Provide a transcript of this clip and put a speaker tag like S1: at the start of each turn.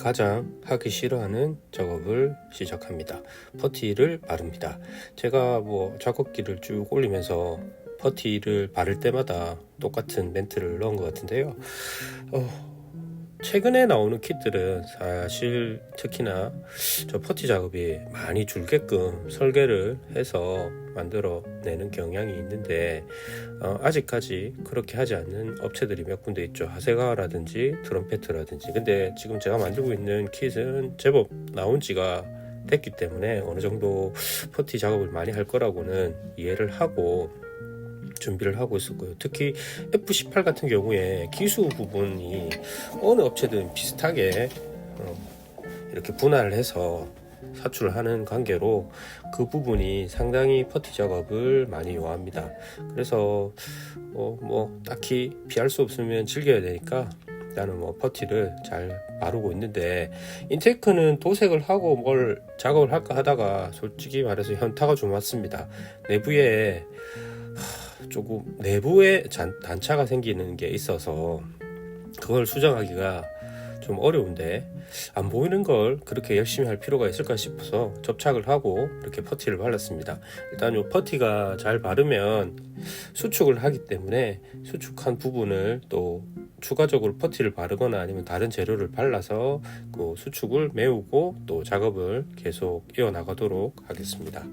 S1: 가장 하기 싫어하는 작업을 시작합니다. 퍼티를 바릅니다. 제가 뭐 작업기를 쭉 올리면서 퍼티를 바를 때마다 똑같은 멘트를 넣은 것 같은데요. 어, 최근에 나오는 kit들은 사실 특히나 저 퍼티 작업이 많이 줄게끔 설계를 해서 만들어내는 경향이 있는데 어, 아직까지 그렇게 하지 않는 업체들이 몇 군데 있죠. 하세가라든지 드럼페트라든지. 근데 지금 제가 만들고 있는 킷은 제법 나온 지가 됐기 때문에 어느 정도 퍼티 작업을 많이 할 거라고는 이해를 하고 준비를 하고 있었고요. 특히 F18 같은 경우에 기수 부분이 어느 업체든 비슷하게 어, 이렇게 분할을 해서 사출을 하는 관계로 그 부분이 상당히 퍼티 작업을 많이 요합니다. 그래서 어, 뭐 딱히 피할 수 없으면 즐겨야 되니까 나는 뭐 퍼티를 잘 바르고 있는데 인테크는 도색을 하고 뭘 작업을 할까 하다가 솔직히 말해서 현타가 좀 왔습니다. 내부에 하, 조금 내부에 잔- 단차가 생기는 게 있어서 그걸 수정하기가 좀 어려운데 안 보이는 걸 그렇게 열심히 할 필요가 있을까 싶어서 접착을 하고 이렇게 퍼티를 발랐습니다. 일단 요 퍼티가 잘 바르면 수축을 하기 때문에 수축한 부분을 또 추가적으로 퍼티를 바르거나 아니면 다른 재료를 발라서 그 수축을 메우고 또 작업을 계속 이어나가도록 하겠습니다.